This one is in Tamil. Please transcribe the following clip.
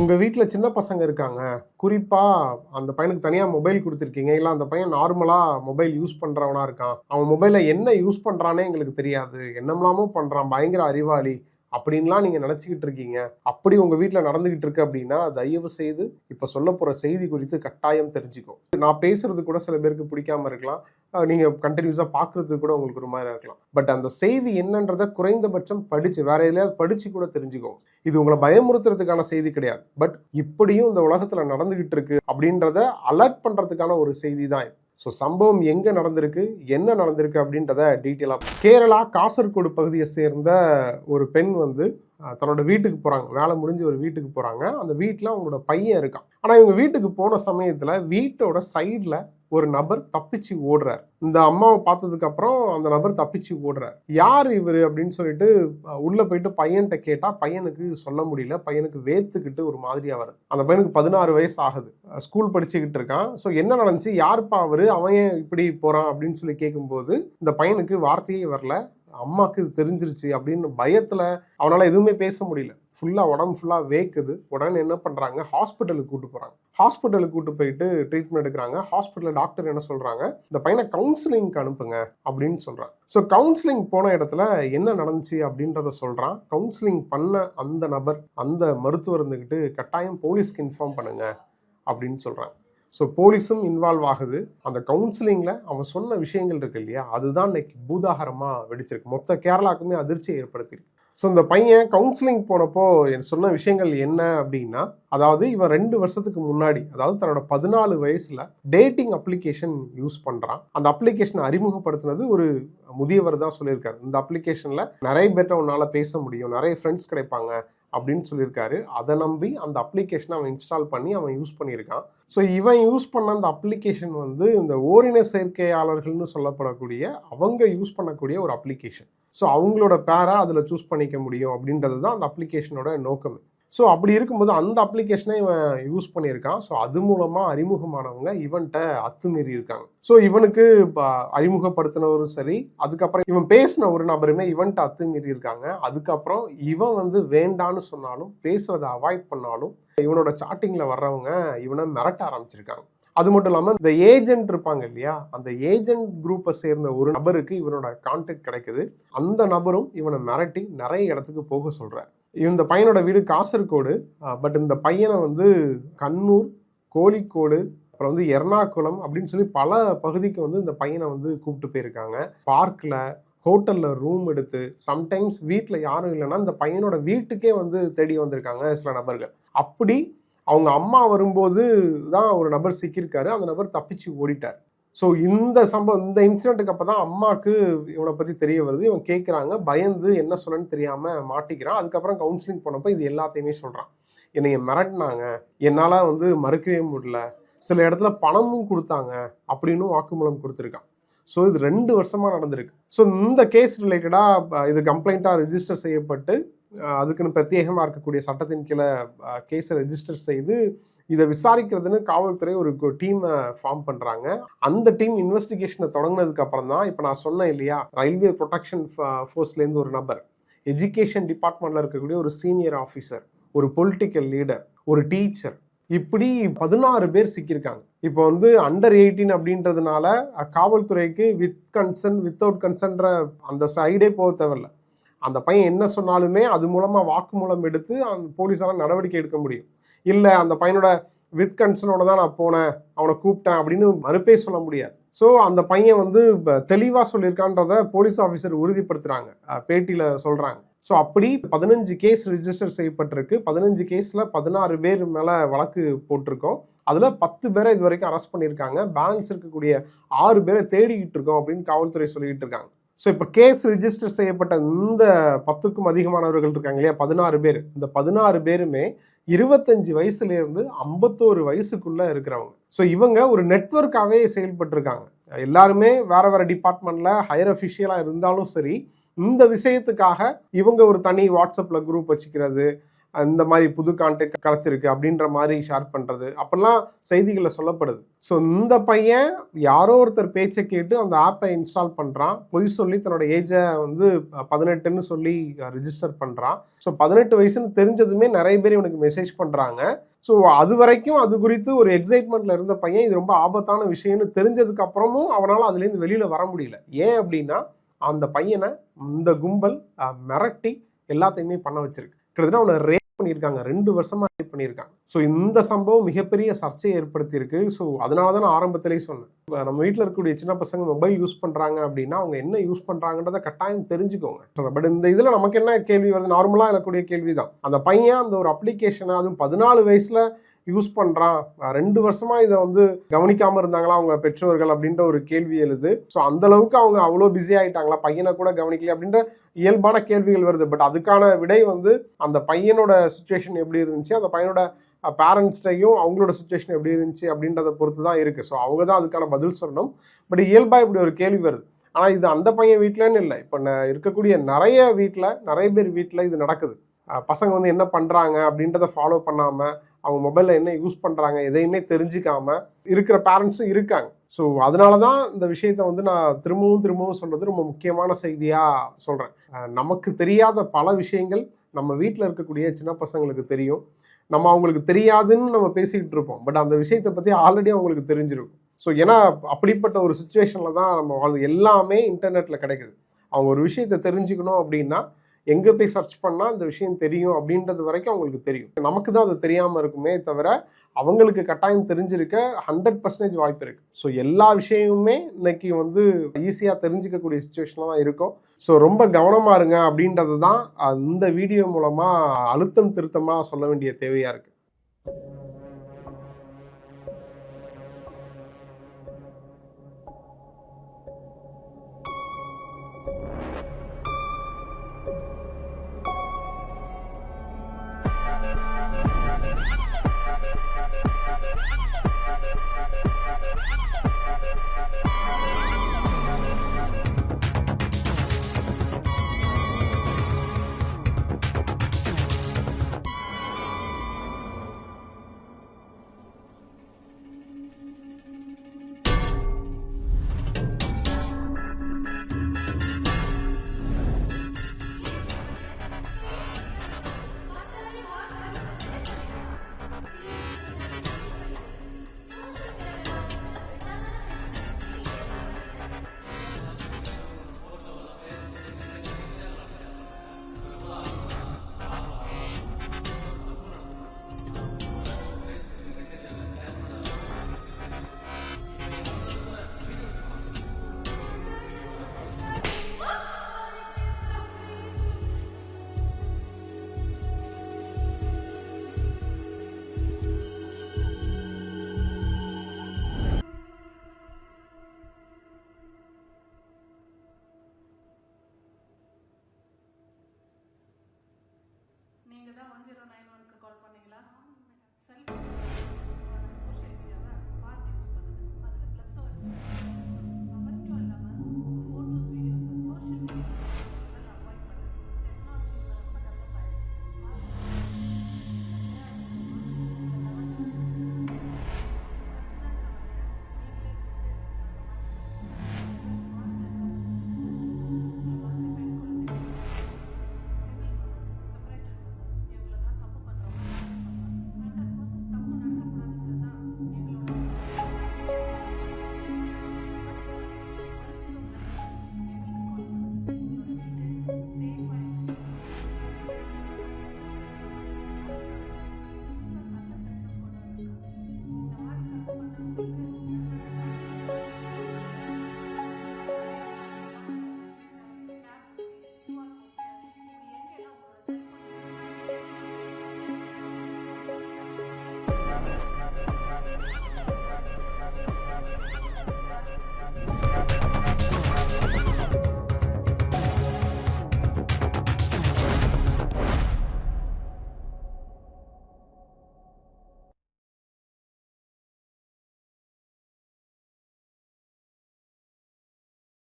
உங்கள் வீட்டில் சின்ன பசங்க இருக்காங்க. குறிப்பாக அந்த பையனுக்கு தனியாக மொபைல் கொடுத்துருக்கீங்க. இல்லை அந்த பையன் நார்மலாக மொபைல் யூஸ் பண்ணுறவனா இருக்கான். அவன் மொபைலை என்ன யூஸ் பண்ணுறானே எங்களுக்கு தெரியாது. என்னமெல்லாமோ பண்ணுறான் பயங்கர அறிவாளி. அப்படின்லாம் நீங்கள் நினச்சிக்கிட்டு இருக்கீங்க. அப்படி உங்கள் வீட்டில் நடந்துக்கிட்டு இருக்கு அப்படின்னா தயவு செய்து இப்போ சொல்ல போகிற செய்தி குறித்து கட்டாயம் தெரிஞ்சுக்கோ. நான் பேசுறது கூட சில பேருக்கு பிடிக்காம இருக்கலாம். நீங்க கண்டினியூஸாக பார்க்கறதுக்கு கூட உங்களுக்கு ஒரு மாதிரி இருக்கலாம். பட் அந்த செய்தி என்னன்றதை குறைந்தபட்சம் படிச்சு வேற எதுலையாவது படிச்சு கூட தெரிஞ்சுக்கோங்க இது உங்களை பயமுறுத்துறதுக்கான செய்தி கிடையாது. பட் இப்படியும் இந்த உலகத்துல நடந்துகிட்டு இருக்கு அப்படின்றத அலர்ட் பண்றதுக்கான ஒரு செய்தி தான் ஸோ சம்பவம் எங்கே நடந்திருக்கு என்ன நடந்திருக்கு அப்படின்றத டீட்டெயிலாக கேரளா காசர்கோடு பகுதியை சேர்ந்த ஒரு பெண் வந்து தன்னோட வீட்டுக்கு போகிறாங்க வேலை முடிஞ்சு ஒரு வீட்டுக்கு போகிறாங்க அந்த வீட்டில் அவங்களோட பையன் இருக்கான். ஆனால் இவங்க வீட்டுக்கு போன சமயத்தில் வீட்டோட சைடில் ஒரு நபர் தப்பிச்சு ஓடுறார். இந்த அம்மாவை பார்த்ததுக்கு அப்புறம் அந்த நபர் தப்பிச்சு ஓடுறார். யார் இவர் அப்படின்னு சொல்லிட்டு உள்ள போயிட்டு பையன்கிட்ட கேட்டா பையனுக்கு சொல்ல முடியல. பையனுக்கு வேத்துக்கிட்டு ஒரு மாதிரியா வருது அந்த பையனுக்கு பதினாறு வயசு ஆகுது. ஸ்கூல் படிச்சுக்கிட்டு இருக்கான். ஸோ என்ன நடந்துச்சு? யாருப்பா அவரு? அவன் ஏன் இப்படி போறான் அப்படின்னு சொல்லி கேட்கும்போது இந்த பையனுக்கு வார்த்தையே வரல. அம்மாக்கு இது தெரிஞ்சிருச்சு அப்படின்னு பயத்துல அவனால எதுவுமே பேச முடியல. ஃபுல்லாக உடம்பு ஃபுல்லாக வேக்குது. உடனே என்ன பண்ணுறாங்க ஹாஸ்பிட்டலுக்கு கூட்டு போகிறாங்க ஹாஸ்பிட்டலுக்கு கூட்டு போயிட்டு ட்ரீட்மெண்ட் எடுக்கிறாங்க. ஹாஸ்பிட்டலில் டாக்டர் என்ன சொல்கிறாங்க இந்த பையனை கவுன்சிலிங்க்கு அனுப்புங்க அப்படின்னு சொல்கிறான் ஸோ கவுன்சிலிங் போன இடத்துல என்ன நடந்துச்சு அப்படின்றத சொல்கிறான் கவுன்சிலிங் பண்ண அந்த நபர் அந்த மருத்துவர் இருந்துக்கிட்டு கட்டாயம் போலீஸ்க்கு இன்ஃபார்ம் பண்ணுங்க அப்படின்னு சொல்கிறான் ஸோ போலீஸும் இன்வால்வ் ஆகுது. அந்த கவுன்சிலிங்கில் அவன் சொன்ன விஷயங்கள் இருக்கு இல்லையா? அதுதான் இன்னைக்கு பூதாகரமாக வெடிச்சிருக்கு. மொத்த கேரளாக்குமே அதிர்ச்சியை ஏற்படுத்தியிருக்கு. ஸோ இந்த பையன் கவுன்சிலிங் போனப்போ சொன்ன விஷயங்கள் என்ன அப்படின்னா அதாவது இவன் ரெண்டு வருஷத்துக்கு முன்னாடி அதாவது தன்னோட பதினாலு வயசுல டேட்டிங் அப்ளிகேஷன் யூஸ் பண்றான். அந்த அப்ளிகேஷனை அறிமுகப்படுத்தினது ஒரு முதியவர் தான் சொல்லியிருக்காரு. இந்த அப்ளிகேஷன்ல நிறைய பேர்ட்ட உன்னால பேச முடியும் நிறைய ஃப்ரெண்ட்ஸ் கிடைப்பாங்க அப்படின்னு சொல்லியிருக்காரு. அதை நம்பி அந்த அப்ளிகேஷனை அவன் இன்ஸ்டால் பண்ணி அவன் யூஸ் பண்ணியிருக்கான். ஸோ இவன் யூஸ் பண்ண அந்த அப்ளிகேஷன் வந்து இந்த ஓரின சேர்க்கையாளர்கள்னு சொல்லப்படக்கூடிய அவங்க யூஸ் பண்ணக்கூடிய ஒரு அப்ளிகேஷன் ஸோ அவங்களோட பேரை அதில் சூஸ் பண்ணிக்க முடியும் அப்படின்றது தான் அந்த அப்ளிகேஷனோட நோக்கம். ஸோ அப்படி இருக்கும்போது அந்த அப்ளிகேஷனை இவன் யூஸ் பண்ணியிருக்கான். ஸோ அது மூலமாக அறிமுகமானவங்க இவன்கிட்ட அத்துமீறி இருக்காங்க. ஸோ இவனுக்கு இப்போ அறிமுகப்படுத்தினவரும் சரி அதுக்கப்புறம் இவன் பேசின ஒரு நபருமே இவன்கிட்ட அத்துமீறி இருக்காங்க. அதுக்கப்புறம் இவன் வந்து வேண்டான்னு சொன்னாலும் பேசுறதை அவாய்ட் பண்ணாலும் இவனோட சாட்டிங்கில் வர்றவங்க இவனை மிரட்ட ஆரம்பிச்சிருக்காங்க. அது மட்டும் இல்லாமல் இந்த ஏஜென்ட் இருப்பாங்க இல்லையா? அந்த ஏஜென்ட் குரூப்பை சேர்ந்த ஒரு நபருக்கு இவனோட கான்டாக்ட் கிடைக்குது. அந்த நபரும் இவனை மிரட்டி நிறைய இடத்துக்கு போக சொல்கிறார் இந்த பையனோட வீடு காசர்கோடு. பட் இந்த பையனை வந்து கண்ணூர் கோழிக்கோடு அப்புறம் வந்து எர்ணாகுளம் அப்படின்னு சொல்லி பல பகுதிக்கு வந்து இந்த பையனை வந்து கூப்பிட்டு போயிருக்காங்க. பார்க்கில் ஹோட்டலில் ரூம் எடுத்து சம்டைம்ஸ் வீட்டில் யாரும் இல்லைன்னா இந்த பையனோட வீட்டுக்கே வந்து தேடி வந்திருக்காங்க சில நபர்கள். அப்படி அவங்க அம்மா வரும்போது தான் ஒரு நபர் சிக்கியிருக்காரு. அந்த நபர் தப்பிச்சு ஓடிட்டார். ஸோ இந்த சம்பவம் இந்த இன்சிடென்ட்டுக்கு அப்போ தான் அம்மாவுக்கு இவனை பற்றி தெரிய வருது. இவன் கேட்குறாங்க பயந்து என்ன சொல்லணும்னு தெரியாமல் மாட்டிக்கிறான். அதுக்கப்புறம் கவுன்சிலிங் போனப்போ இது எல்லாத்தையுமே சொல்கிறான் என்னைய மிரட்டினாங்க. என்னால் வந்து மறுக்கவே முடியல. சில இடத்துல பணமும் கொடுத்தாங்க. அப்படின்னும் வாக்குமூலம் கொடுத்துருக்கான். ஸோ இது ரெண்டு வருஷமாக நடந்திருக்கு. ஸோ இந்த கேஸ் ரிலேட்டடாக இது கம்ப்ளைண்ட்டாக ரிஜிஸ்டர் செய்யப்பட்டு அதுக்குன்னு பிரத்யேகமாக இருக்கக்கூடிய சட்டத்தின் கீழே கேஸை ரெஜிஸ்டர் செய்து இதை விசாரிக்கிறதுன்னு காவல்துறை ஒரு டீமை ஃபார்ம் பண்ணுறாங்க அந்த டீம் இன்வெஸ்டிகேஷனை தொடங்கினதுக்கு அப்புறம் தான் இப்போ நான் சொன்னேன் இல்லையா ரயில்வே ப்ரொடெக்ஷன் ஃபோர்ஸ்லேருந்து ஒரு நபர் எஜுகேஷன் டிபார்ட்மெண்ட்டில் இருக்கக்கூடிய ஒரு சீனியர் ஆஃபீஸர் ஒரு பொலிட்டிக்கல் லீடர் ஒரு டீச்சர் இப்படி பதினாறு பேர் சிக்கியிருக்காங்க. இப்போ வந்து அண்டர் எயிட்டீன் அப்படின்றதுனால காவல்துறைக்கு வித் கன்சர்ன் வித்தவுட் கன்சர்ன்ற அந்த சைடே போக தேவையில்ல. அந்த பையன் என்ன சொன்னாலுமே அது மூலமா வாக்குமூலம் எடுத்து அந்த போலீஸால் நடவடிக்கை எடுக்க முடியும். இல்லை அந்த பையனோட வித் கன்சனோட தான் நான் போனேன் அவனை கூப்பிட்டேன் அப்படின்னு மறுப்பே சொல்ல முடியாது. ஸோ அந்த பையன் வந்து தெளிவாக சொல்லியிருக்கான்றத போலீஸ் ஆஃபீஸர் உறுதிப்படுத்துறாங்க. பேட்டியில் பேட்டியில சொல்றாங்க. ஸோ அப்படி பதினஞ்சு கேஸ் ரிஜிஸ்டர் செய்யப்பட்டிருக்கு. பதினஞ்சு கேஸில் பதினாறு பேர் மேலே வழக்கு போட்டிருக்கோம். அதில் பத்து பேரை இது வரைக்கும் அரெஸ்ட் பண்ணியிருக்காங்க. பேலன்ஸ் இருக்கக்கூடிய ஆறு பேரை தேடிக்கிட்டு இருக்கோம் அப்படின்னு காவல்துறை சொல்லிக்கிட்டு இருக்காங்க. ஸோ இப்போ கேஸ் ரிஜிஸ்டர் செய்யப்பட்ட இந்த பத்துக்கும் அதிகமானவர்கள் இருக்காங்க இல்லையா? பதினாறு பேர். இந்த பதினாறு பேருமே இருபத்தஞ்சு வயசுலேருந்து ஐம்பத்தோரு வயசுக்குள்ளே இருக்கிறவங்க. ஸோ இவங்க ஒரு நெட்ஒர்க்காகவே செயல்பட்டுருக்காங்க. எல்லாருமே வேற வேற டிபார்ட்மெண்ட்ல ஹையர் அஃபிஷியலாக இருந்தாலும் சரி இந்த விஷயத்துக்காக இவங்க ஒரு தனி வாட்ஸ்அப்பில் குரூப் வச்சுக்கிறது இந்த மாதிரி புது கான்டெக்ட் கிடச்சிருக்கு அப்படின்ற மாதிரி ஷேர் பண்ணுறது அப்போல்லாம் செய்திகளில் சொல்லப்படுது. ஸோ இந்த பையன் யாரோ ஒருத்தர் பேச்சை கேட்டு அந்த ஆப்பை இன்ஸ்டால் பண்ணுறான் பொய் சொல்லி தன்னோட ஏஜை வந்து பதினெட்டுன்னு சொல்லி ரிஜிஸ்டர் பண்ணுறான் ஸோ பதினெட்டு வயசுன்னு தெரிஞ்சதுமே நிறைய பேர் இவனுக்கு மெசேஜ் பண்ணுறாங்க ஸோ அது வரைக்கும் அது குறித்து ஒரு எக்ஸைட்மெண்ட்ல இருந்த பையன் இது ரொம்ப ஆபத்தான விஷயம்னு தெரிஞ்சதுக்கு அப்புறமும் அவனால் அதுலேருந்து வெளியில் வர முடியல. ஏன் அப்படின்னா அந்த பையனை இந்த கும்பல் மிரட்டி எல்லாத்தையுமே பண்ண வச்சிருக்கு. கிட்டத்தட்ட அவனை ரே பண்ணியிருக்காங்க. ரெண்டு வருஷமா ரேப் பண்ணியிருக்காங்க. ஸோ இந்த சம்பவம் மிகப்பெரிய சர்ச்சையை ஏற்படுத்தியிருக்கு. ஸோ அதனால தான் நான் ஆரம்பத்திலேயே சொன்னேன். இப்போ நம்ம வீட்டில் இருக்கக்கூடிய சின்ன பசங்க மொபைல் யூஸ் பண்ணுறாங்க அப்படின்னா அவங்க என்ன யூஸ் பண்ணுறாங்கன்றத கட்டாயம் தெரிஞ்சுக்கோங்க. பட் இந்த இதில் நமக்கு என்ன கேள்வி வருது? நார்மலாக இருக்கக்கூடிய கேள்வி தான். அந்த பையன் அந்த ஒரு அப்ளிகேஷனை அதுவும் பதினாலு வயசில் யூஸ் பண்ணுறான் ரெண்டு வருஷமாக இதை வந்து கவனிக்காமல் இருந்தாங்களா அவங்க பெற்றோர்கள் அப்படின்ற ஒரு கேள்வி எழுது. ஸோ அந்தளவுக்கு அவங்க அவ்வளோ பிஸி ஆகிட்டாங்களா பையனை கூட கவனிக்கல அப்படின்ற இயல்பான கேள்விகள் வருது. பட் அதுக்கான விடை வந்து அந்த பையனோட சுச்சுவேஷன் எப்படி இருந்துச்சு? அந்த பையனோட பேரண்ட்ஸ்டையும் அவங்களோட சுச்சுவேஷன் எப்படி இருந்துச்சு? அப்படின்றத பொறுத்து தான் இருக்குது ஸோ அவங்க தான் அதுக்கான பதில் சொல்லணும். பட் இயல்பாக இப்படி ஒரு கேள்வி வருது. ஆனால் இது அந்த பையன் வீட்டிலன்னு இல்லை. இப்போ இருக்கக்கூடிய நிறைய வீட்டில் நிறைய பேர் வீட்டில் இது நடக்குது. பசங்க வந்து என்ன பண்ணுறாங்க அப்படின்றத ஃபாலோ பண்ணாமல் அவங்க மொபைலில் என்ன யூஸ் பண்ணுறாங்க எதையுமே தெரிஞ்சுக்காம இருக்கிற பேரண்ட்ஸும் இருக்காங்க. ஸோ அதனால தான் இந்த விஷயத்த வந்து நான் திரும்பவும் திரும்பவும் சொல்றது ரொம்ப முக்கியமான செய்தியாக சொல்கிறேன் நமக்கு தெரியாத பல விஷயங்கள் நம்ம வீட்டில் இருக்கக்கூடிய சின்ன பசங்களுக்கு தெரியும். நம்ம அவங்களுக்கு தெரியாதுன்னு நம்ம பேசிக்கிட்டு இருப்போம். பட் அந்த விஷயத்தை பற்றி ஆல்ரெடி அவங்களுக்கு தெரிஞ்சிருக்கும். ஸோ ஏன்னா அப்படிப்பட்ட ஒரு சுச்சுவேஷனில் தான் நம்ம வாழ் எல்லாமே இன்டர்நெட்டில் கிடைக்குது. அவங்க ஒரு விஷயத்தை தெரிஞ்சுக்கணும் அப்படின்னா எங்கே போய் சர்ச் பண்ணால் இந்த விஷயம் தெரியும் அப்படின்றது வரைக்கும் அவங்களுக்கு தெரியும். நமக்கு தான் அது தெரியாமல் இருக்குமே தவிர அவங்களுக்கு கட்டாயம் தெரிஞ்சிருக்க ஹண்ட்ரட் பர்சன்டேஜ் வாய்ப்பு இருக்குது ஸோ எல்லா விஷயமுமே இன்னைக்கு வந்து ஈஸியாக தெரிஞ்சுக்கக்கூடிய சுச்சுவேஷனில் தான் இருக்கும். ஸோ ரொம்ப கவனமாக இருங்க அப்படின்றது தான் இந்த வீடியோ மூலமாக அழுத்தம் திருத்தமாக சொல்ல வேண்டிய தேவையாக இருக்குது